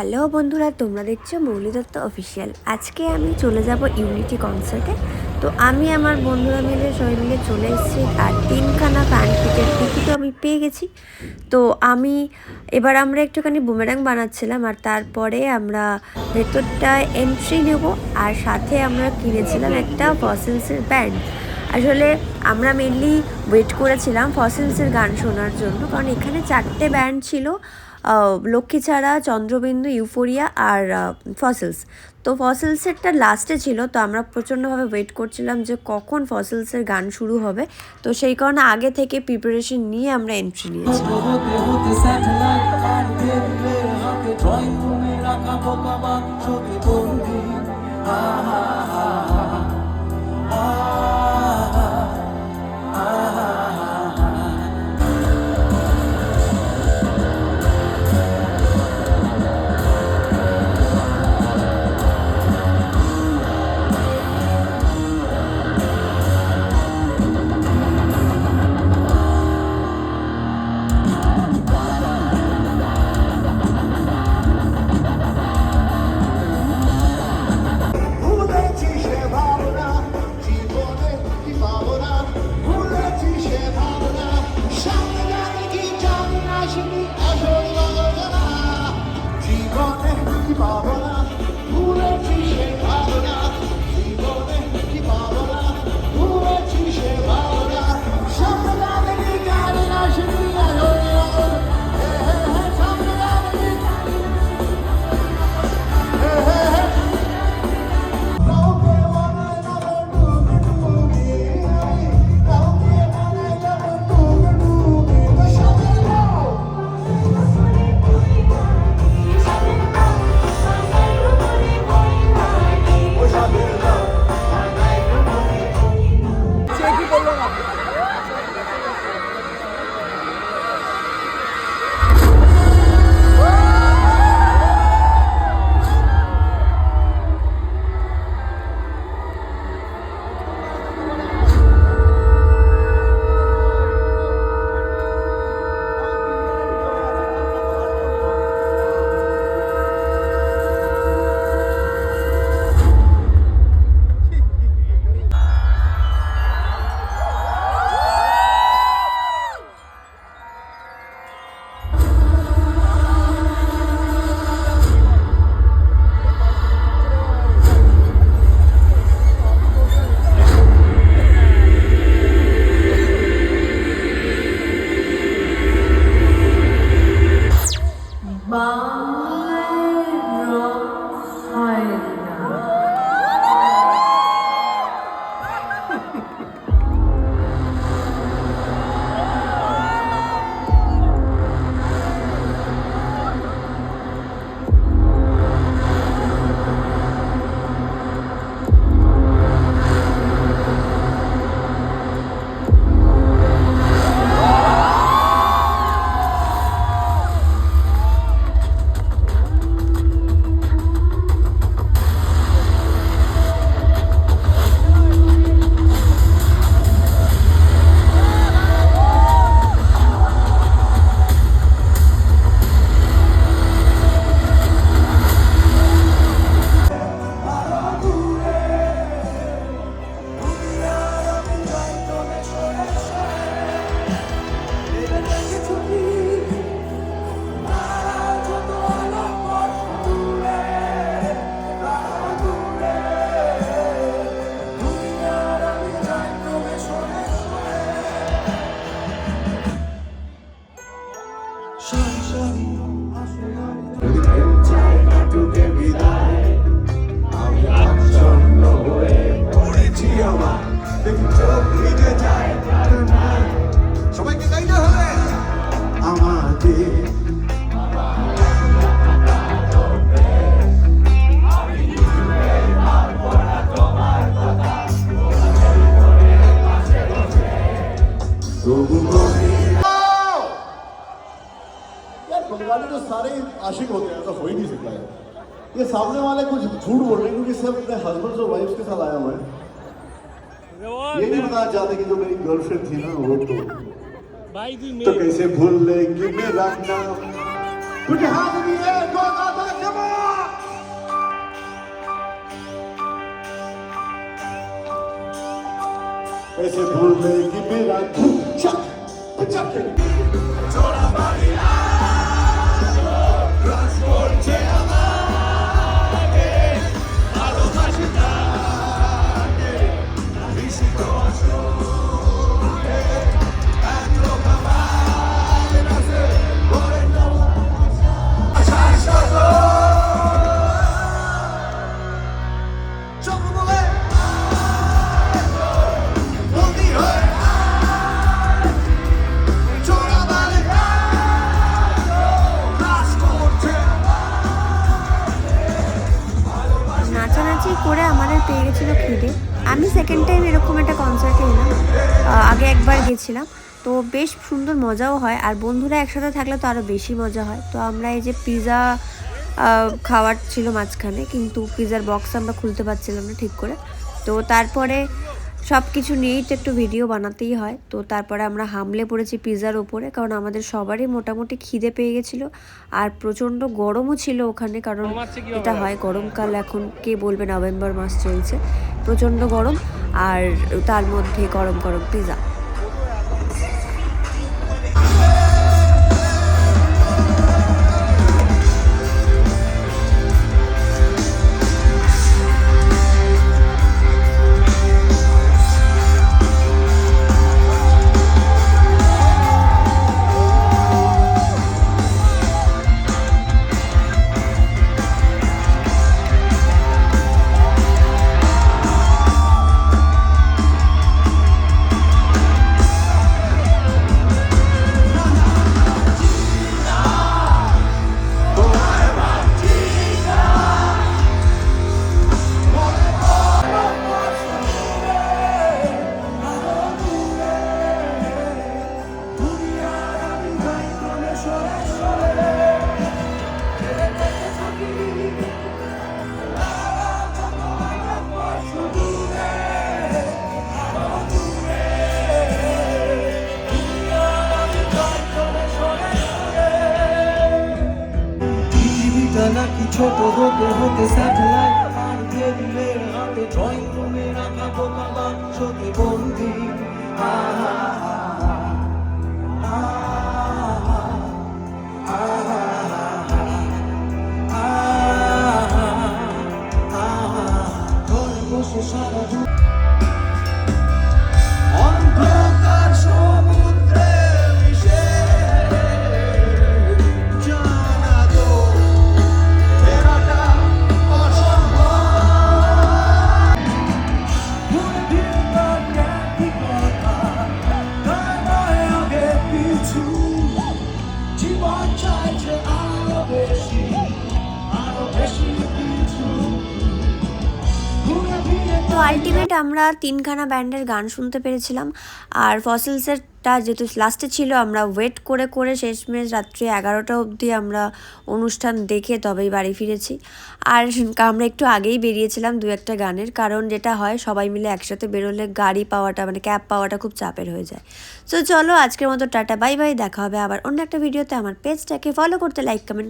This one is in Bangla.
হ্যালো বন্ধুরা, তোমরা দেখছ মৌলি দত্ত অফিসিয়াল আজকে আমি চলে যাব ইউনিটি কনসার্টে তো আমি আমার বন্ধুরা মিলে, সবাই মিলে চলে এসেছি। আর তিনখানা ফ্যান পিকের টিকিটও আমি পেয়ে গেছি। তো আমি, এবার আমরা একটুখানি বুমেরাং বানাচ্ছিলাম। আর তারপরে আমরা ভেতরটায় এন্ট্রি নেব। আর সাথে আমরা কিনেছিলাম একটা ফসিলসের ব্যান্ড আসলে আমরা মেনলি ওয়েট করেছিলাম ফসিলসের গান শোনার জন্য। কারণ এখানে চারটে ব্যান্ড ছিল। লক্ষ্মীছাড়া চন্দ্রবিন্দু, ইউফোরিয়া আর ফসিলস তো ফসিলসেরটা লাস্টে ছিল, তো আমরা প্রচণ্ডভাবে ওয়েট করছিলাম যে কখন ফসিলসের গান শুরু হবে। তো সেই কারণে আগে থেকে প্রিপারেশন নিয়ে আমরা এন্ট্রি নিয়েছি। बंगाली तो सारे आशिक होते हैं ऐसा हो ही नहीं सकता है। ये सामने वाले कुछ झूठ बोल रहे हैं क्योंकि सब अपने हस्बैंड और वाइफ के साथ आया हुआ है। ये नहीं बता चाहते कि जो मेरी गर्लफ्रेंड थी ना वो तो भाई जी तो कैसे भूल ले कि मेरा नाम कुछ हाथ भी है दो दादा जमा कैसे भूल ले कि मेरा खुद 붙잡게. পেয়ে গেছিল খিদে আমি সেকেন্ড টাইম এরকম একটা কনসার্টে এলাম। আগে একবার গেছিলাম। তো বেশ সুন্দর মজাও হয়। আর বন্ধুরা একসাথে থাকলে তো আরও বেশি মজা হয়। তো আমরা এই যে পিৎজা খাওয়ার ছিল মাঝখানে। কিন্তু পিৎজার বক্স আমরা খুলতে পারছিলাম না ঠিক করে। তো তারপরে সব কিছু নিয়েই তো একটু ভিডিও বানাতেই হয়। তো তারপরে আমরা হামলে পড়েছি পিৎজার ওপরে কারণ আমাদের সবারই মোটামুটি খিদে পেয়ে গেছিল। আর প্রচণ্ড গরমও ছিল ওখানে, কারণ এটা হয় গরমকাল, এখন কে বলবে নভেম্বর মাস চলছে। প্রচণ্ড গরম, আর তার মধ্যে গরম গরম পিৎজা আলটিমেট আমরা তিনখানা ব্যান্ডের গান শুনতে পেরেছিলাম। আর ফসিলসেরটা যেহেতু লাস্টে ছিল, আমরা ওয়েট করে করে শেষমেশ রাত্রি এগারোটা অবধি আমরা অনুষ্ঠান দেখে তবেই বাড়ি ফিরেছি। আর আমরা একটু আগেই বেরিয়েছিলাম দু একটা গানের, কারণ যেটা হয়, সবাই মিলে একসাথে বেরোলে গাড়ি পাওয়াটা মানে ক্যাব পাওয়াটা খুব চাপের হয়ে যায়। সো চলো আজকের মতো টাটা বাই বাই দেখা হবে আবার অন্য একটা ভিডিওতে আমার পেজটাকে ফলো করতে লাইক কমেন্ট